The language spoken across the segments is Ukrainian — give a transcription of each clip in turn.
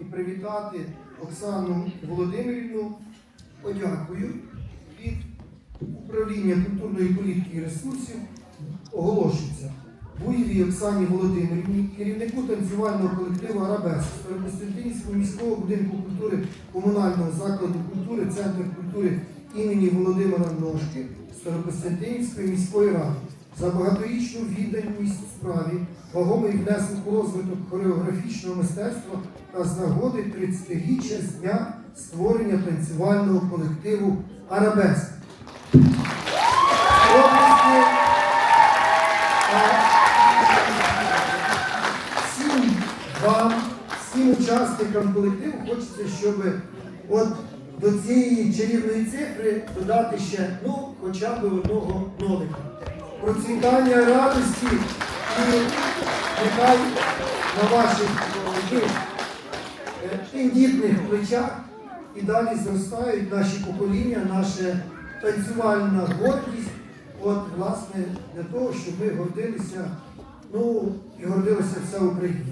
і привітати Оксану Володимирівну подякою від управління культурної політики і ресурсів. Оголошується Буєвій Оксані Володимирівні, керівнику танцювального колективу Арабес Старокостянтинівського міського будинку культури комунального закладу культури Центр культури імені Володимира Ножки Старокостянтинівської міської ради за багаторічну відданість справі, вагомий внесок у розвиток хореографічного мистецтва та з нагоди 30-річчя з дня створення танцювального колективу Арабеск. Всім вам, всім учасникам колективу хочеться, щоб от до цієї чарівної цифри додати ще ну, хоча б одного нолика. Процвітання радості і нехай на ваших е, тендітних плечах і далі зростають наші покоління, наша танцювальна гордість. От, власне, для того, щоб ми гордилися, ну і гордилася вся Україна.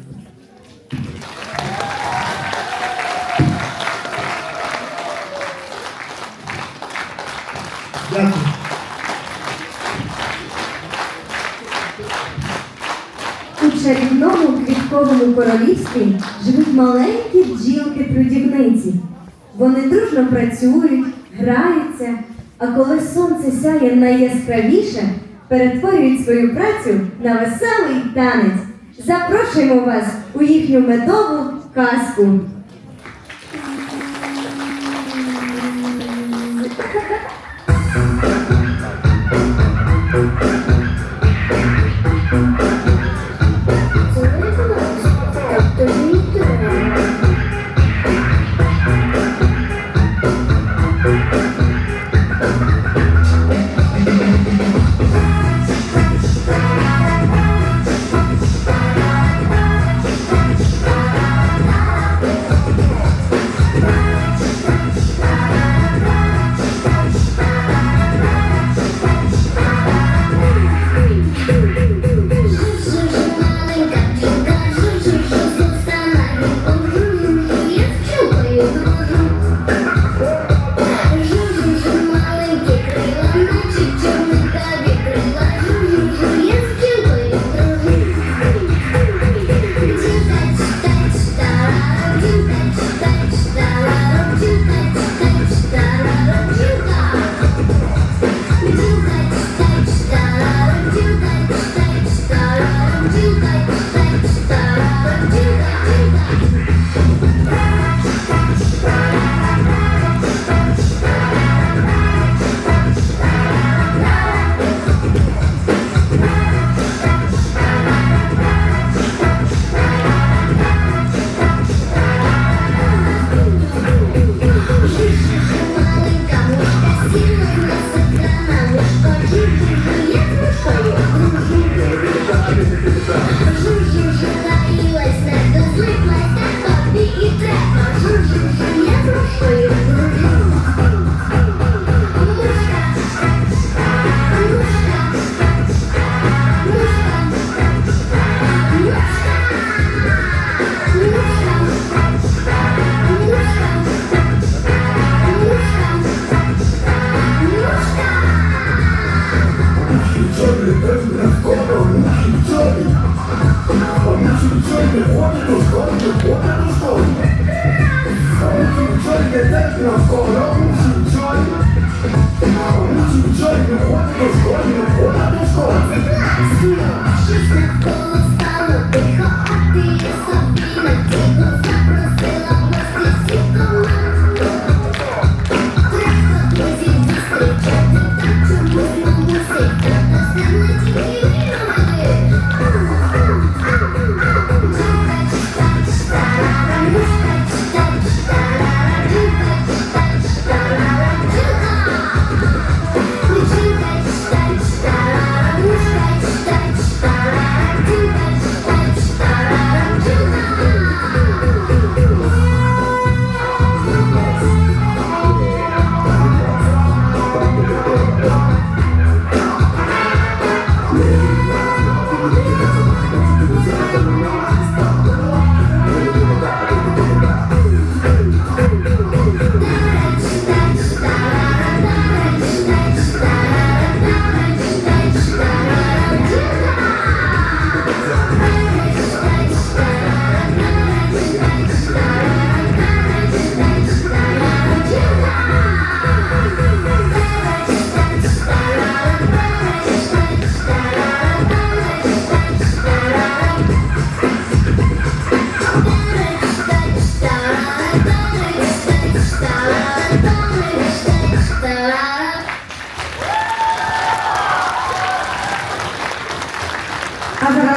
Чарівному квітковому королівстві живуть маленькі бджілки-трудівниці. Вони дружно працюють, граються, а коли сонце сяє найяскравіше, перетворюють свою працю на веселий танець. Запрошуємо вас у їхню медову казку. Маленька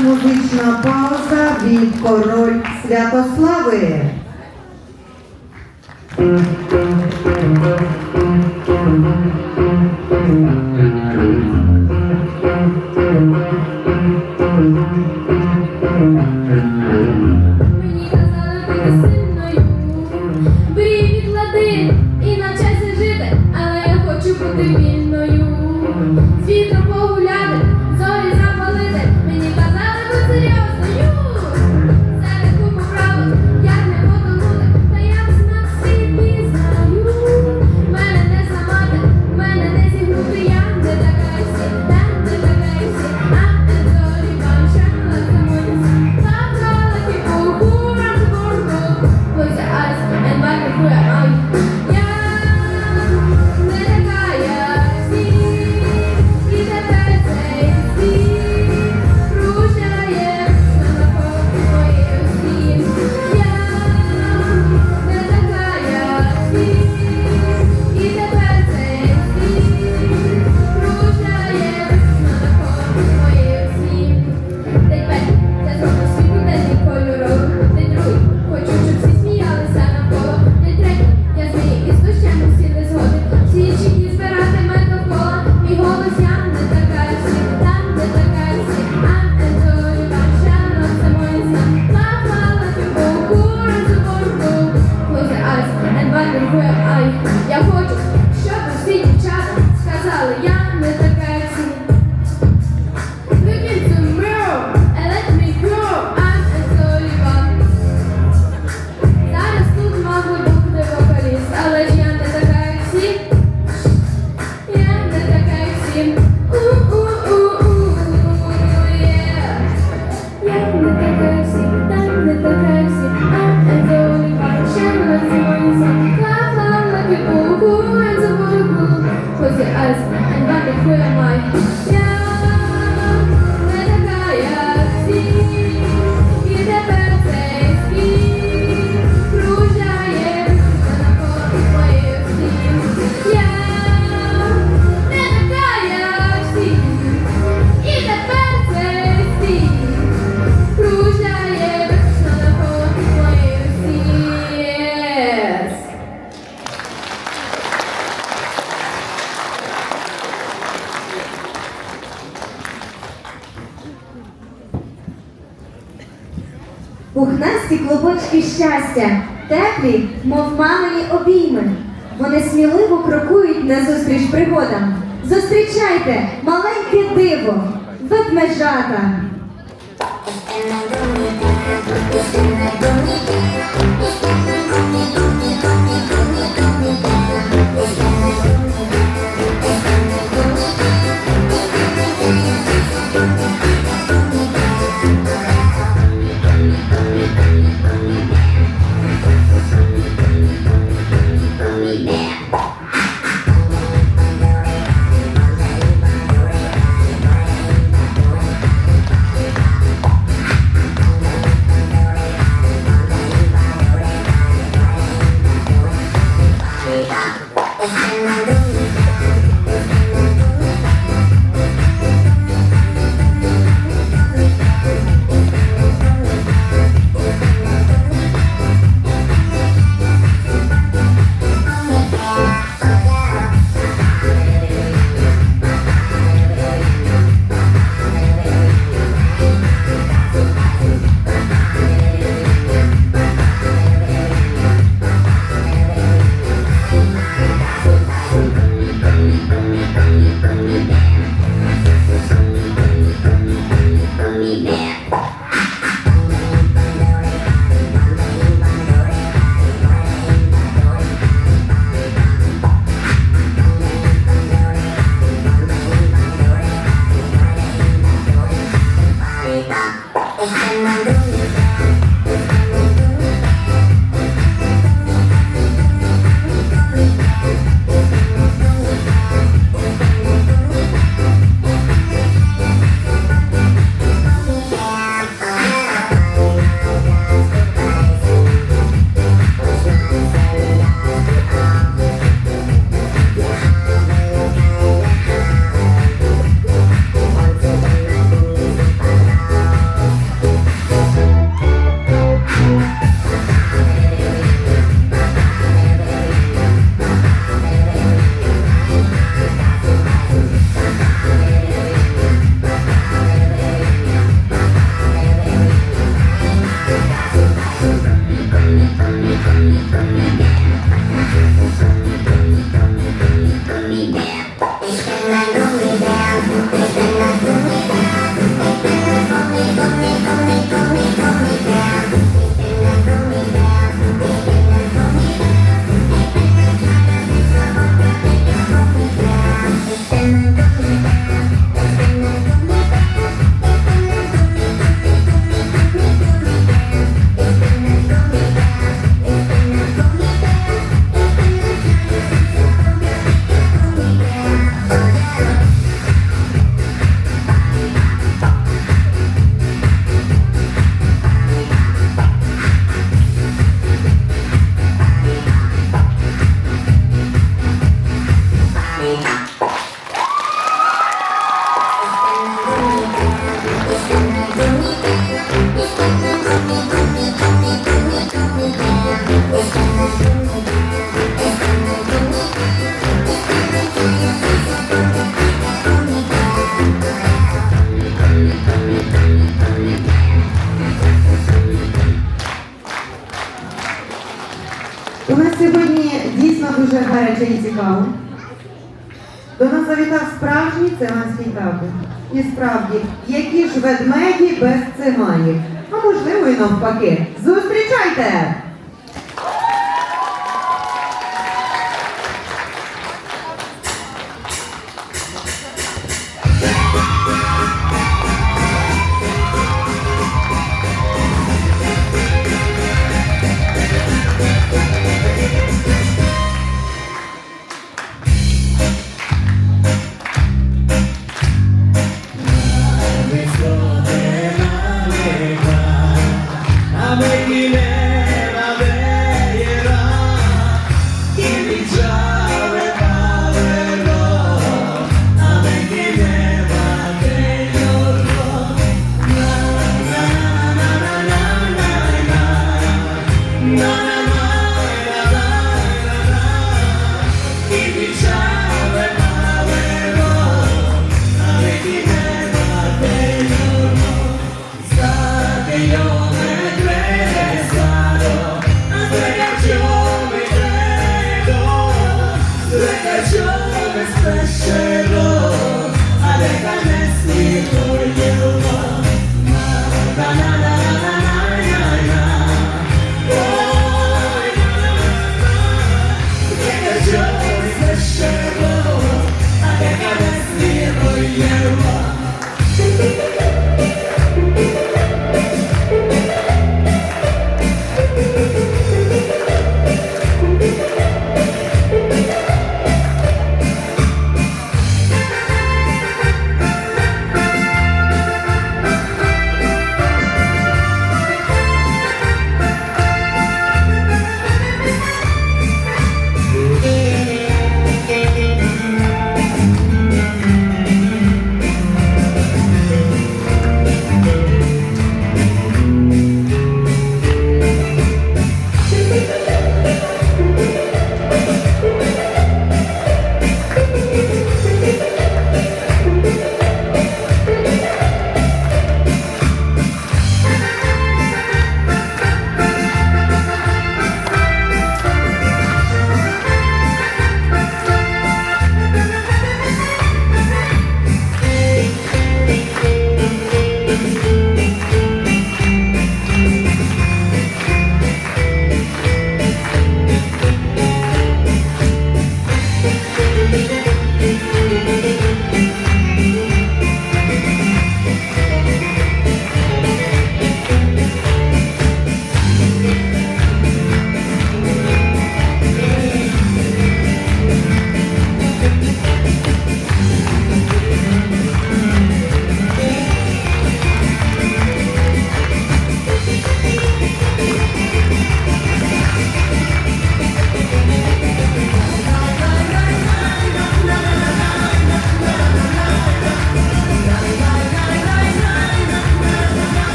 музична пауза від король Святослави. На зустріч пригодам. Зустрічайте маленьке диво, ведмежата. Oh, справді, які ж ведмеді без циганів. А можливо і навпаки. Зустрічайте!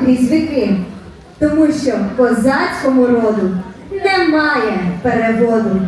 Крізь віки, тому що козацькому роду немає переводу.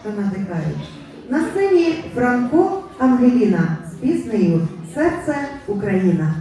Що надихають. На сцені Франко Ангеліна з піснею Серце Україна.